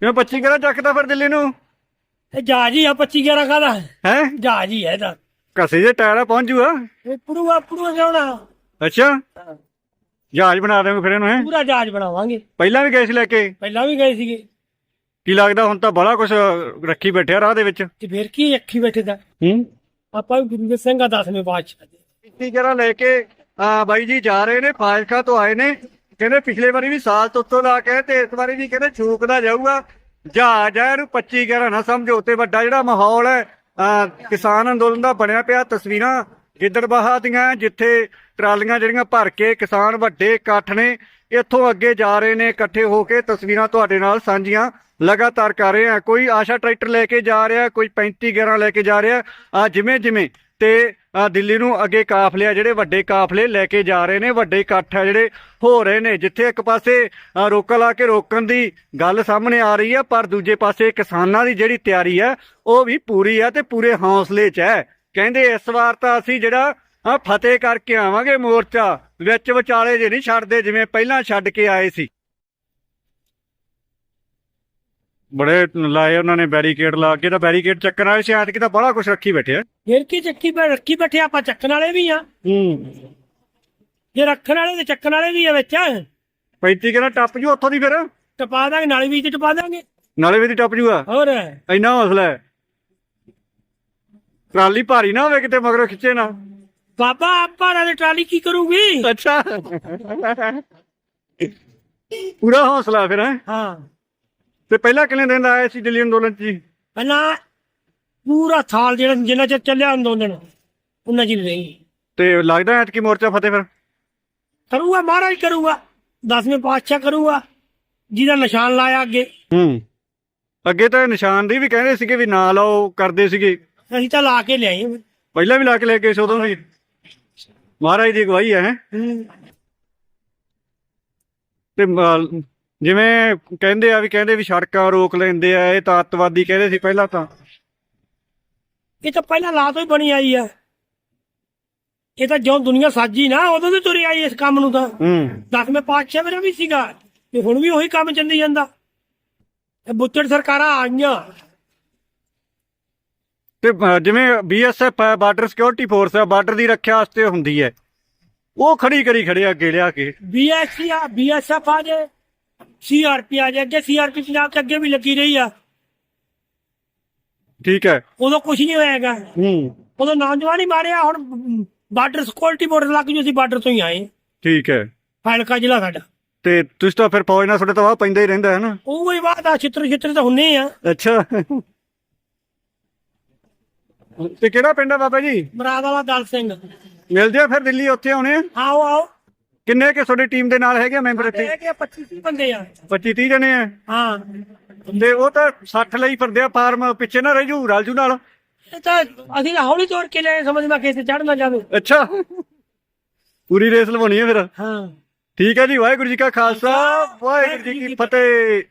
ਕਿਵੇਂ 25 ਗੇੜਾ ਚੱਕਦਾ ਫਿਰ ਦਿੱਲੀ ਨੂੰ। ਇਹ ਜਹਾਜ਼ ਹੀ ਆ 25 11 ਕਾਦਾ ਹੈ? ਜਹਾਜ਼ ਹੀ ਹੈ ਇਹਦਾ। ਕਸੇ ਜੇ ਟਾਇਰ ਪਹੁੰਚ ਜੂਗਾ? ਇਹ ਪੜੂਆ ਪੜੂਆ ਜਾਣਾ ਅੱਛਾ। ਜਹਾਜ਼ ਬਣਾ ਦੇਵਾਂਗੇ ਫਿਰ ਇਹਨੂੰ ਹੈ? ਪੂਰਾ ਜਹਾਜ਼ ਬਣਾਵਾਂਗੇ। ਪਹਿਲਾਂ ਵੀ ਗਏ ਸੀ ਲੈ ਕੇ? ਪਹਿਲਾਂ ਵੀ ਗਏ ਸੀਗੇ। ਕੀ ਲੱਗਦਾ ਹੁਣ ਤਾਂ ਬੜਾ ਕੁਝ ਰੱਖੀ ਬੈਠਿਆ ਰਾਹ ਦੇ ਵਿੱਚ? ਤੇ ਫਿਰ ਕੀ ਅੱਖੀ ਬੈਠੇ ਦਾ ਹੂੰ? ਆਪਾਂ ਵੀ ਗੁਰੂ ਦੇ ਸਿੰਘ ਆ ਦਸਵੇਂ ਬਾਦਸ਼ਾਹ ਦੇ। ਕਿੰਨੀ ਜਰਾ ਲੈ ਕੇ ਆ ਬਾਈ ਜੀ ਜਾ ਰਹੇ ਨੇ ਫਾਜ਼ਿਲਕਾ ਤੋਂ ਆਏ ਨੇ। ਕਹਿੰਦੇ ਪਿਛਲੇ ਵਾਰੀ ਵੀ ਸਾਲ ਤੋਂ ਉੱਤੋਂ ਲਾ ਕੇ ਤੇ ਇਸ ਵਾਰੀ ਵੀ ਕਹਿੰਦੇ ਛੂਕਦਾ ਜਾਊਗਾ। ਜਹਾਜ਼ ਆ ਇਹਨੂੰ 25 11 ਨਾ ਸਮਝੋ ਤੇ ਵੱਡਾ ਜਿਹੜਾ ਮਾਹੌਲ ਹੈ ਕਿਸਾਨ ਅੰਦੋਲਨ ਦਾ ਬਣਿਆ ਪਿਆ, ਤਸਵੀਰਾਂ ਗਿੱਦੜਬਾਹਾ ਦੀਆਂ, ਜਿੱਥੇ ਟਰਾਲੀਆਂ ਜਿਹੜੀਆਂ ਭਰ ਕੇ ਕਿਸਾਨ ਵੱਡੇ ਇਕੱਠ ਨੇ, ਇੱਥੋਂ ਅੱਗੇ ਜਾ ਰਹੇ ਨੇ, ਇਕੱਠੇ ਹੋ ਕੇ ਤਸਵੀਰਾਂ ਤੁਹਾਡੇ ਨਾਲ ਸਾਂਝੀਆਂ, ਲਗਾਤਾਰ ਕਰ ਰਹੇ ਆ। ਕੋਈ ਆਸ਼ਾ ਟਰੈਕਟਰ ਲੈ ਕੇ ਜਾ ਰਿਹਾ, ਕੋਈ 35 11 ਲੈ ਕੇ ਜਾ ਰਿਹਾ, ਆ ਜਿਵੇਂ ਜਿਵੇਂ ਤੇ ਦਿੱਲੀ ਨੂੰ ਅੱਗੇ ਕਾਫਲੇ ਆ ਜਿਹੜੇ ਵੱਡੇ ਕਾਫਲੇ ਲੈ ਕੇ ਜਾ ਰਹੇ ਨੇ ਵੱਡੇ ਇਕੱਠ ਆ ਜਿਹੜੇ ਹੋ ਰਹੇ ਨੇ ਜਿੱਥੇ ਇੱਕ ਪਾਸੇ ਆ, ਰੋਕਾ ਲਾ ਕੇ ਰੋਕਣ ਦੀ ਗੱਲ ਸਾਹਮਣੇ ਆ ਰਹੀ ਆ ਪਰ ਦੂਜੇ ਪਾਸੇ ਕਿਸਾਨਾਂ ਦੀ ਜਿਹੜੀ ਤਿਆਰੀ ਆ ਉਹ ਵੀ ਪੂਰੀ ਆ ਤੇ ਪੂਰੇ ਹੌਸਲੇ 'ਚ ਹੈ। ਕਹਿੰਦੇ ਇਸ ਵਾਰ ਤਾਂ ਅਸੀਂ ਜਿਹੜਾ ਆ ਫਤਿਹ ਕਰਕੇ ਆਵਾਂਗੇ ਮੋਰਚਾ ਵਿੱਚ ਵਿਚਾਲੇ ਜੇ ਨਹੀਂ ਛੱਡਦੇ ਜਿਵੇਂ ਪਹਿਲਾਂ ਛੱਡ ਕੇ ਆਏ ਸੀ। ਬੜੇ ਲਾਏ ਉਹਨਾਂ ਨੇ ਬੈਰੀਕੇਡ ਲਾ ਕੇ ਤਾਂ ਬੈਰੀਕੇਡ ਚੱਕਣ ਵਾਲੇ ਸੀ ਐਤਕੀ ਤਾਂ ਬੜਾ ਕੁਝ ਰੱਖੀ ਬੈਠੇ ਆ। ਫਿਰ ਕੀ ਚੱਕੀ ਬੈ ਰੱਖੀ ਬੈਠੇ ਆਪਾਂ ਚੱਕਣ ਵਾਲੇ ਵੀ ਆ। ਹੂੰ। ਜੇ ਰੱਖਣ ਵਾਲੇ ਤੇ ਚੱਕਣ ਵਾਲੇ ਵੀ ਆ ਵਿੱਚ। 35 ਕਿਹੜਾ ਟੱਪ ਜੂ ਉੱਥੋਂ ਦੀ ਫਿਰ? ਟਪਾ ਦਾਂਗੇ ਨਾਲੀ ਵਿੱਚ ਟਪਾ ਦਾਂਗੇ। ਨਾਲੇ ਵੀ ਦੀ ਟੱਪ ਜੂਗਾ। ਹੋਰ। ਇੰਨਾ ਹੌਸਲਾ ਹੈ। ਟਰਾਲੀ ਭਾਰੀ ਨਾ ਹੋਵੇ ਕਿਤੇ ਮਗਰੋਂ ਖਿੱਚੇ ਨਾ। ਬਾਬਾ ਆਪਾਂ ਨਾਲ ਟਰਾਲੀ ਕੀ ਕਰੂਗੀ? ਅੱਛਾ। ਪੂਰਾ ਹੌਸਲਾ ਫਿਰ ਹੈ? ਹਾਂ। ਤੇ ਪਹਿਲਾਂ ਕਿੰਨੇ ਦਿਨ ਦਾ ਆਏ ਸੀ ਦਿੱਲੀ ਅੰਦੋਲਨ ਚ ਜੀ? ਪਹਿਲਾਂ ਪੂਰਾ ਸਾਲ ਜਿਹੜਾ ਜਿੰਨਾ ਚਿਰ ਚੱਲਿਆ ਅੰਦੋਲਨ ਉਹਨਾਂ ਚਿਰ ਰਹੀ। ਤੇ ਲੱਗਦਾ ਐਤਕੀ ਮੋਰਚਾ ਫਤਿਹ ਫਿਰ? ਕਰੂਗਾ ਮਹਾਰਾਜ ਕਰੂਗਾ ਦਸਵੇਂ ਪਾਤਸ਼ਾਹ ਕਰੂਗਾ ਜਿਹਦਾ ਨਿਸ਼ਾਨ ਲਾਇਆ ਅੱਗੇ। ਹੂੰ। ਅੱਗੇ ਤਾਂ ਨਿਸ਼ਾਨ ਦੀ ਵੀ ਕਹਿੰਦੇ ਸੀਗੇ ਵੀ ਨਾ ਲਾਓ ਕਰਦੇ ਸੀਗੇ। ਅਸੀਂ ਤਾਂ ਲਾ ਕੇ ਲਿਆਏ। ਪਹਿਲਾਂ ਵੀ ਲਾ ਕੇ ਲੈ ਕੇ ਗਏ ਸੀ ਮਹਾਰਾਜ ਦੀ ਅਗਵਾਈ ਹੈ। ਤੇ ਜਿਵੇਂ ਕਹਿੰਦੇ ਆ ਵੀ ਕਹਿੰਦੇ ਵੀ ਸੜਕਾਂ ਰੋਕ ਲੈਂਦੇ ਆ ਇਹ ਤਾਂ ਅੱਤਵਾਦੀ ਕਹਿੰਦੇ ਸੀ ਪਹਿਲਾਂ ਤਾਂ। ਇਹ ਤਾਂ ਪਹਿਲਾਂ ਲਾ ਤੋਂ ਹੀ ਬਣੀ ਆਈ ਆ। ਇਹ ਤਾਂ ਜਿਉਂ ਦੁਨੀਆ ਸਾਜੀ ਨਾ ਉਦੋਂ ਤੋਂ ਤੁਰੀ ਆਈ ਇਸ ਕੰਮ ਨੂੰ ਤਾਂ। ਹੂੰ। ਦਸਵੇਂ ਪਾਤਸ਼ਾਹ ਮੇਰਾ ਵੀ ਸੀਗਾ ਤੇ ਹੁਣ ਵੀ ਉਹੀ ਕੰਮ ਚੱਲੀ ਜਾਂਦਾ। ਇਹ ਬੁੱਤੜ ਸਰਕਾਰਾਂ ਆ ਗਈਆਂ। ਤੇ ਜਿਵੇਂ ਬੀਐਸਐਫ ਹੈ ਬਾਰਡਰ ਸਿਕਿਉਰਿਟੀ ਫੋਰਸ ਹੈ ਬਾਰਡਰ ਦੀ ਰੱਖਿਆ ਵਾਸਤੇ ਹੁੰਦੀ ਹੈ। ਉਹ ਖੜੀ ਕਰੀ ਖੜਿਆ ਅੱਗੇ ਲਿਆ ਕੇ। ਬੀਐਸਸੀ ਆ ਬੀਐਸਐਫ ਆ ਜੇ। ਸੀਆਰਪੀ ਆ ਜੇ ਅੱਗੇ ਸੀਆਰਪੀ ਪੰਜਾਬ ਚ ਅੱਗੇ ਵੀ ਲੱਗੀ ਰਹੀ ਆ। ਠੀਕ ਹੈ। ਉਦੋਂ ਕੁਝ ਨਹੀਂ ਹੋਏਗਾ ਹੂੰ। ਉਦੋਂ ਨੌਜਵਾਨ ਹੀ ਮਾਰਿਆ ਹੁਣ ਬਾਰਡਰ ਸਿਕਿਉਰਿਟੀ ਬੋਰਡਰ ਲੱਗ ਜੂ ਅਸੀਂ ਬਾਰਡਰ ਤੋਂ ਹੀ ਆਏ। ਠੀਕ ਹੈ। ਫਾਇਲਕਾ ਜ਼ਿਲ੍ਹਾ ਸਾਡਾ। ਤੇ ਤੁਸੀਂ ਤਾਂ ਫਿਰ ਫੌਜ ਨਾਲ ਤੁਹਾਡੇ ਤਾਂ ਵਾਹ ਪੈਂਦਾ ਹੀ ਰਹਿੰਦਾ ਹੈ ਨਾ। ਉਹ ਹੀ ਬਾਤ ਆ ਛਿੱਤਰ ਛਿੱਤਰ ਤਾਂ ਹੁੰਨੇ ਆ। ਅੱਛਾ। ਤੇ ਕਿਹੜਾ ਪਿੰਡ ਹੈ ਬਾਬਾ ਜੀ? ਮਰਾਦ ਵਾਲਾ ਦਲ ਸਿੰਘ। ਮਿਲਦੇ ਆ ਫਿਰ ਦਿੱਲੀ ਉੱਥੇ ਆਉਣੇ ਆ। ਆਓ ਆਓ। ਕਿੰਨੇ ਕਿ ਤੁਹਾਡੀ ਟੀਮ ਦੇ ਨਾਲ ਹੈਗੇ ਮੈਂਬਰ ਇੱਥੇ? ਕਿ 25 ਬੰਦੇ ਆ। 25 30 ਜਣੇ ਆ? ਹਾਂ। ਤੇ ਉਹ ਤਾਂ 60 ਲਈ ਫਿਰਦੇ ਆ ਫਾਰਮ ਪਿੱਛੇ ਨਾ ਰਹਿ ਜੂ ਰਲ ਜੂ ਨਾਲ। ਇਹ ਤਾਂ ਅਸੀਂ ਹੌਲੀ ਤੋੜ ਕੇ ਲੈ ਸਮਝ ਮੈਂ ਕਿਸੇ ਚੜ ਨਾ ਜਾਵੇ। ਅੱਛਾ। ਪੂਰੀ ਰੇਸ ਲਵਾਉਣੀ ਹੈ ਫਿਰ। ਹਾਂ। ਠੀਕ ਹੈ ਜੀ ਵਾਹਿਗੁਰੂ ਜੀ ਕਾ ਖਾਲਸਾ ਵਾਹਿਗੁਰੂ ਜੀ ਕੀ ਫਤਿਹ।